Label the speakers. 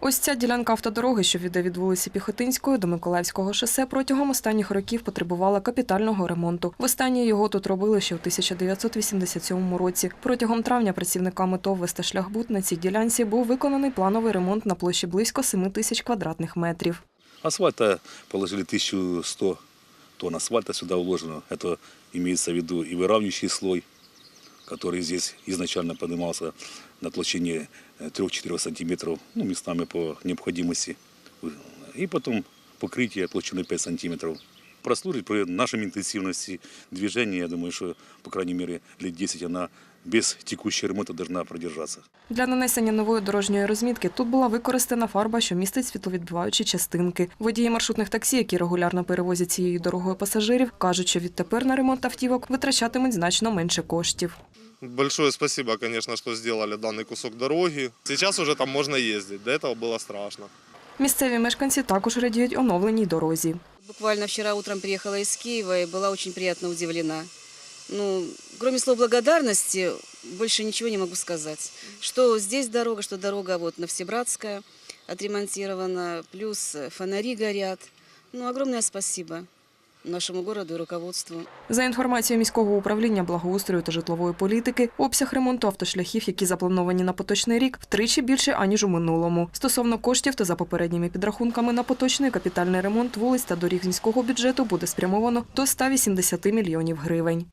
Speaker 1: Ось ця ділянка автодороги, що веде від вулиці Піхотинської до Миколаївського шосе, протягом останніх років потребувала капітального ремонту. Востаннє його тут робили ще у 1987 році. Протягом травня працівниками ТОВ «Весташляхбуд» на цій ділянці був виконаний плановий ремонт на площі близько 7 тисяч квадратних метрів.
Speaker 2: Асфальта положили 1100 тонн асфальта сюда уложено. Это имеется в виду и выравнивающий слой, который здесь изначально поднимался на толщине э, 3-4 сантиметров, ну, местами по необходимости. И потом покрытие толщиной 5 сантиметров. Прослужить при нашей интенсивности движения, я думаю, что, по крайней мере, лет 10 она без текущего ремонта должна продержаться.
Speaker 1: Для нанесення нової дорожньої розмітки тут була використана фарба, що містить світловідбиваючі частинки. Водії маршрутних таксі, які регулярно перевозять цією дорогою пасажирів, кажуть, що відтепер на ремонт автівок витрачатимуть значно менше коштів.
Speaker 3: Большое спасибо, конечно, что сделали данный кусок дороги. Сейчас уже там можно ездить, до этого было страшно.
Speaker 1: Місцеві мешканці також радіють оновленій дорозі.
Speaker 4: Буквально вчера утром приехала из Киева и была очень приятно удивлена. Ну, кроме слов благодарности, больше ничего не могу сказать. Что здесь дорога, что дорога вот на Всебратская отремонтирована, плюс фонари горят. Ну, огромное спасибо Нашему городу руководству.
Speaker 1: За інформацією міського управління благоустрою та житлової політики, обсяг ремонту автошляхів, які заплановані на поточний рік, втричі більше аніж у минулому. Стосовно коштів, то за попередніми підрахунками на поточний капітальний ремонт вулиць та доріг міського бюджету буде спрямовано до 180 мільйонів гривень.